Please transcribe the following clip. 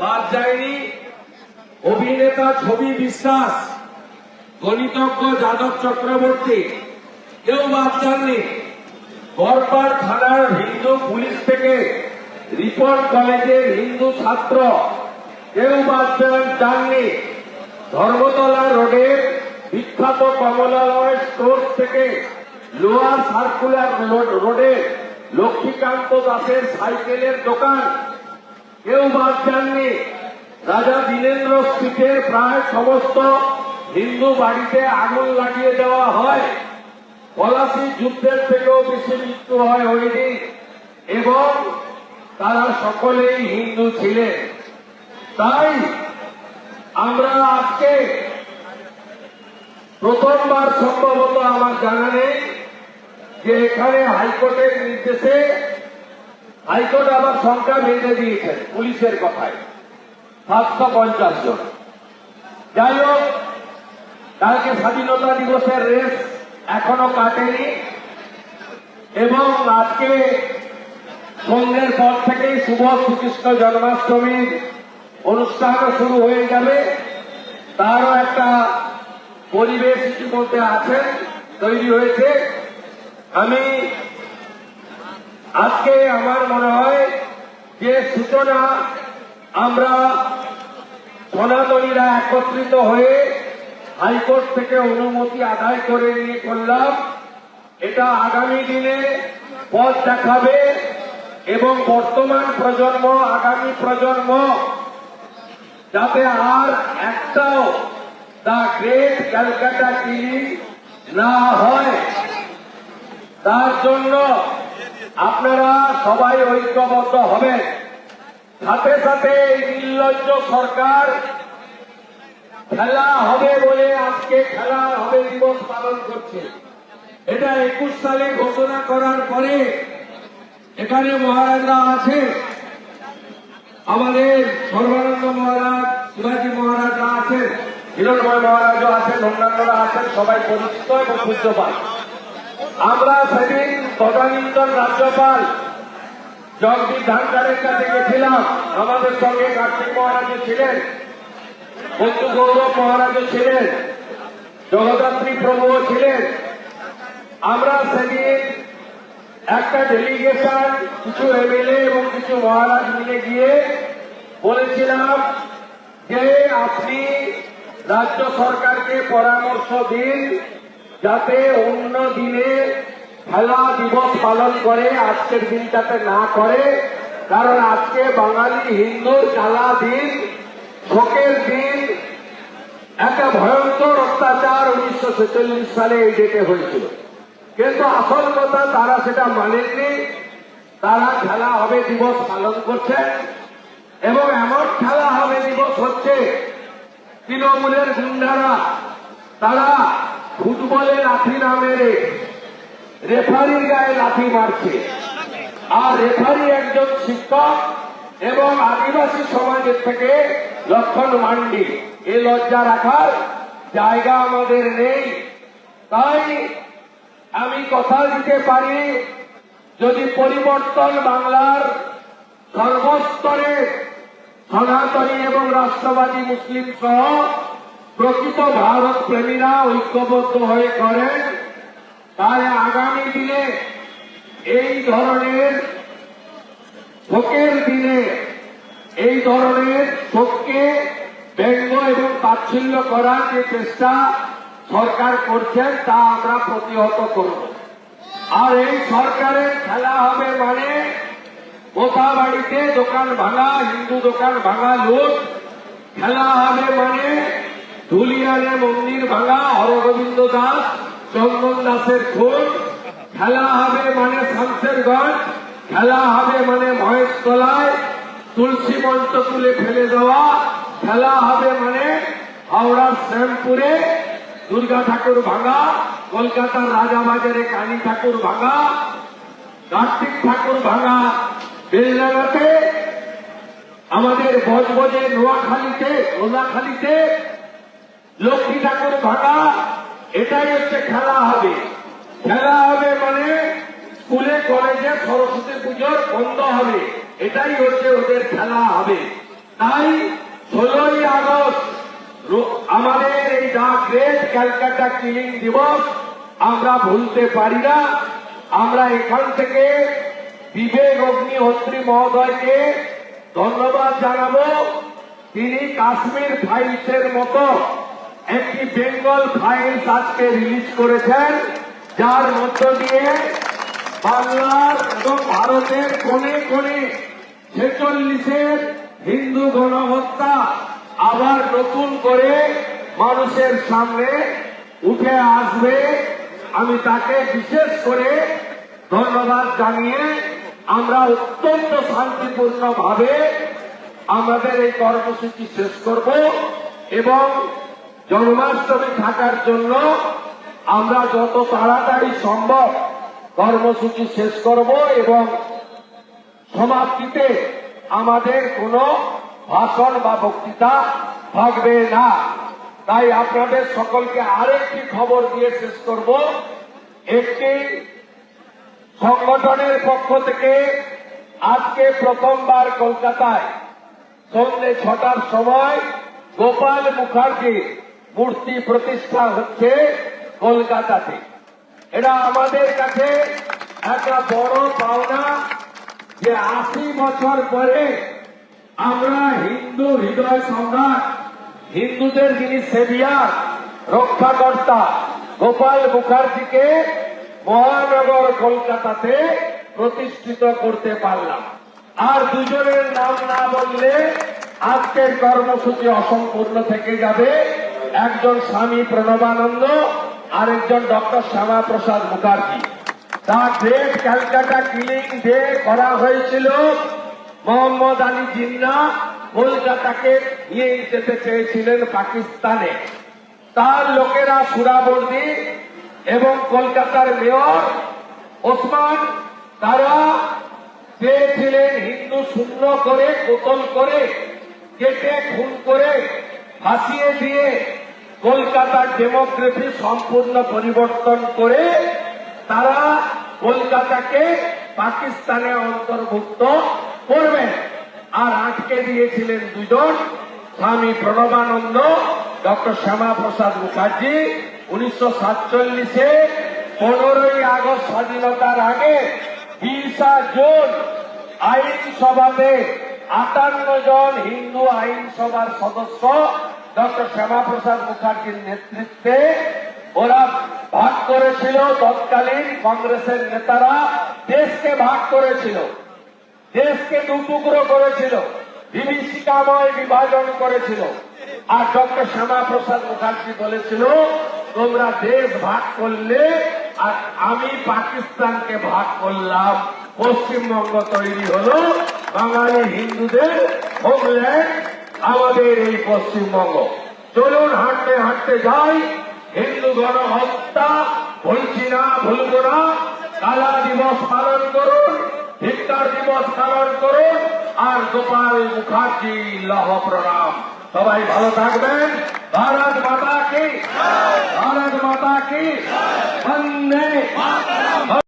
বাদ যায়নি। অভিনেতা ছবি বিশ্বাস, গণিতজ্ঞ যাদব চক্রবর্তী, কেউ বাদ যাননি। বরপাড় থানার হিন্দু পুলিশ থেকে রিপন কলেজের হিন্দু ছাত্র, কেউ বাদ যান- যাননি। ধর্মতলা রোডের বিখ্যাত কমলালয় স্টোর থেকে লোয়ার সার্কুলার রোড- রোডে লক্ষ্মীকান্ত দাসের সাইকেলের দোকান। কেউ বাদ যাননি। রাজা দীনেন্দ্র স্ট্রিটের প্রায় সমস্ত হিন্দু বাড়িতে আগুন লাগিয়ে দেওয়া হয়। পলাশি যুদ্ধের থেকেও বেশি মৃত্যু হয় ওই এবং তারা সকলেই হিন্দু ছিলেন। তাই আমরা আজকে প্রথমবার সম্ভবত আমার জানা নেই যে এখানে হাইকোর্টের নির্দেশে হাইকোর্ট আবার সংখ্যা বেঁধে দিয়েছেন পুলিশের কথায়। সাতশো পঞ্চাশ জন। যাই হোক, কালকে স্বাধীনতা দিবসের রেস এখনও কাটেনি এবং আজকে সন্ধ্যের পর থেকেই শুভ শ্রীকৃষ্ণ জন্মাষ্টমীর অনুষ্ঠানও শুরু হয়ে যাবে। তারও একটা পরিবেশ ইতিমধ্যে আছে, তৈরি হয়েছে। আমি আজকে আমার মনে হয় যে সূচনা আমরা সনাতনীরা একত্রিত হয়ে হাইকোর্ট থেকে অনুমতি আদায় করে নিয়ে করলাম। এটা আগামী দিনে পথ দেখাবে এবং বর্তমান প্রজন্ম, আগামী প্রজন্ম যাতে আর একটাও দ্য গ্রেট ক্যালকাটা কিলিং না হয়। তার জন্য আপনারা সবাই ঐক্যবদ্ধ হবেন। সাথে সাথে এই নির্লজ্জ সরকার খেলা হবে বলে আজকে খেলা হবে দিবস পালন করছে। এটা একুশ সালে ঘোষণা করার পরে এখানে মহারাজরা আছে আমাদের সর্বানন্দ মহারাজ, শিবাজী মহারাজরা আছেন, হিরণময় মহারাজও আছেন, অন্যান্যরা আছেন, সবাই পরিচিত এবং পূজ্যপাল। আমরা সেদিন তদানীন্তন রাজ্যপাল জগদীপ ধানকারের কাছে গেছিলাম। আমাদের সঙ্গে কার্তিক মহারাজও ছিলেন, বন্ধু গৌরব মহারাজও ছিলেন, জগদ্ধাত্রী প্রভুও ছিলেন। আমরা সেদিন একটা ডেলিগেশন কিছু এমএলএ এবং কিছু মহারাজ মিলে গিয়ে বলেছিলাম যে, আপনি রাজ্য সরকারকে পরামর্শ দিন যাতে অন্য দিনে খেলা দিবস পালন করে, আজকের দিনটাতে না করে। কারণ আজকে বাঙালি হিন্দু জ্বালা দিন, শোকের দিন। একটা ভয়ঙ্কর অত্যাচার উনিশশো ছেচল্লিশ সালে এই ডেটে হয়েছিল। কিন্তু আসল কথা, তারা সেটা মানেননি। তারা খেলা হবে, দিবস পালন করছেন এবং এমন খেলা হবে, দিবস হচ্ছে তৃণমূলের গুন্ডারা। তারা ফুটবলে লাঠি না মেরে রেফারির গায়ে লাঠি মারছে। আর রেফারি একজন শিক্ষক এবং আদিবাসী সমাজের থেকে লক্ষণ মান্ডি। এ লজ্জা রাখার জায়গা আমাদের নেই। তাই আমি কথা দিতে পারি, যদি পরিবর্তন বাংলার সর্বস্তরে সনাতনী এবং রাষ্ট্রবাদী মুসলিম সহ প্রকৃত ভারত প্রেমীরা ঐক্যবদ্ধ হয়ে করেন তাহলে আগামী দিনে এই ধরনের শোকের দিনে এই ধরনের শোককে ব্যঙ্গ এবং তাচ্ছিল্য করার যে চেষ্টা সরকার করছেন, তা আমরা প্রতিহত করব। আর এই সরকারের খেলা হবে মানে কোথা বাড়িতে দোকান ভাঙা, হিন্দু দোকান ভাঙা লোক, খেলা হবে মানে ধুলিয়ানে মন্দির ভাঙা হরগোবিন্দ দাস, চন্দন দাসের খুন খেলা হবে মানে শামসেরগঞ্জ খেলা হবে মানে মহেশতলায় তুলসী মঞ্চ তুলে ফেলে দেওয়া, খেলা হবে মানে হাওড়ার শ্যামপুরে। দুর্গা ঠাকুর ভাঙা, কলকাতার রাজাবাজারে কালী ঠাকুর ভাঙা, কার্তিক ঠাকুর ভাঙা বেলডাঙ্গাতে। আমাদের বজবজে নোয়াখালীতে নোনাখালীতে লক্ষ্মী ঠাকুর ভাঙা এটাই হচ্ছে খেলা হবে। খেলা হবে মানে স্কুলে, কলেজে সরস্বতী পুজোর বন্ধ হবে। এটাই হচ্ছে ওদের খেলা হবে। তাই ষোলোই আগস্ট আমাদের এই দা গ্রেট ক্যালকাটা কিলিং দিবস আমরা ভুলতে পারি না। আমরা এখান থেকে বিবেক অগ্নিহোত্রী মহোদয়কে ধন্যবাদ জানাব। তিনি কাশ্মীর ফাইলসের মতো একটি বেঙ্গল ফাইলস আজকে রিলিজ করেছেন, যার মধ্য দিয়ে বাংলার এবং ভারতের কোণে কোণে ছেচল্লিশের হিন্দু গণহত্যা আবার নতুন করে মানুষের সামনে উঠে আসবে। আমি তাকে বিশেষ করে ধন্যবাদ জানিয়ে আমরা অত্যন্ত শান্তিপূর্ণভাবে আমাদের এই কর্মসূচি শেষ করব এবং জন্মাষ্টমী থাকার জন্য আমরা যত তাড়াতাড়ি সম্ভব কর্মসূচি শেষ করব এবং সমাপ্তিতে আমাদের কোনো ভাষণ বা বক্তৃতা থাকবে না। তাই আপনাদের সকলকে আরেকটি খবর দিয়ে শেষ করব। একটি সংগঠনের পক্ষ থেকে আজকে প্রথমবার কলকাতায় সন্ধ্যে ছটার সময় গোপাল মুখার্জি মূর্তি প্রতিষ্ঠা হচ্ছে কলকাতাতে। এটা আমাদের কাছে একটা বড় পাওনা যে আশি বছর পরে আমরা হিন্দু হৃদয় সম্রাট, হিন্দুদের যিনি সেভিয়ার রক্ষাকর্তা গোপাল মুখার্জিকে মহানগর কলকাতাতে প্রতিষ্ঠিত করতে পারলাম। আর দুজনের নাম না বললে আজকের কর্মসূচি অসম্পূর্ণ থেকে যাবে। একজন স্বামী প্রণবানন্দ, আরেকজন doctor Shyama Prasad Mukherjee. The great Calcutta killing day করা হয়েছিল। মোহাম্মদ আলী জিন্না কলকাতাকে নিয়ে যেতে চেয়েছিলেন পাকিস্তানে। তার লোকেরা সুরাবর্দী এবং কলকাতার মেয়র ওসমান, তারা চেয়েছিলেন হিন্দু শূন্য করে, কোতল করে, কেটে খুন করে ফাঁসিয়ে দিয়ে কলকাতার ডেমোগ্রাফি সম্পূর্ণ পরিবর্তন করে তারা কলকাতাকে পাকিস্তানে অন্তর্ভুক্ত করবেন আর আটকে দিয়েছিলেন দুজন, স্বামী প্রণবানন্দ, ডক্টর শ্যামা প্রসাদ মুখার্জি। উনিশশো সাতচল্লিশে পনেরোই আগস্ট স্বাধীনতার আগে বিশা জুন আইনসভাতে আটান্ন জন হিন্দু আইনসভার সদস্য ডক্টর শ্যামাপ্রসাদ মুখার্জির নেতৃত্বে ওরা ভাগ করেছিল, তৎকালীন কংগ্রেসের নেতারা দেশকে ভাগ করেছিল, দেশকে দুটুকরো করেছিল, বিভীষিকাময় বিভাজন করেছিল। আর ডক্টর শ্যামাপ্রসাদ মুখার্জি বলেছিল, তোমরা দেশ ভাগ করলে আর আমি পাকিস্তানকে ভাগ করলাম। পশ্চিমবঙ্গ তৈরি হলো, বাঙালি হিন্দুদের হোমল্যান্ড আমাদের এই পশ্চিমবঙ্গ। চলুন হাঁটতে হাঁটতে যাই। হিন্দু গণহত্যা বলছি না, ভুলব না। কালা দিবস পালন করুন ভিক্টর দিবস পালন করুন, আর গোপাল মুখার্জি লহ প্রণাম। সবাই ভালো থাকবেন। ভারত মাতা কি? ভারত মাতা কি? বন্দে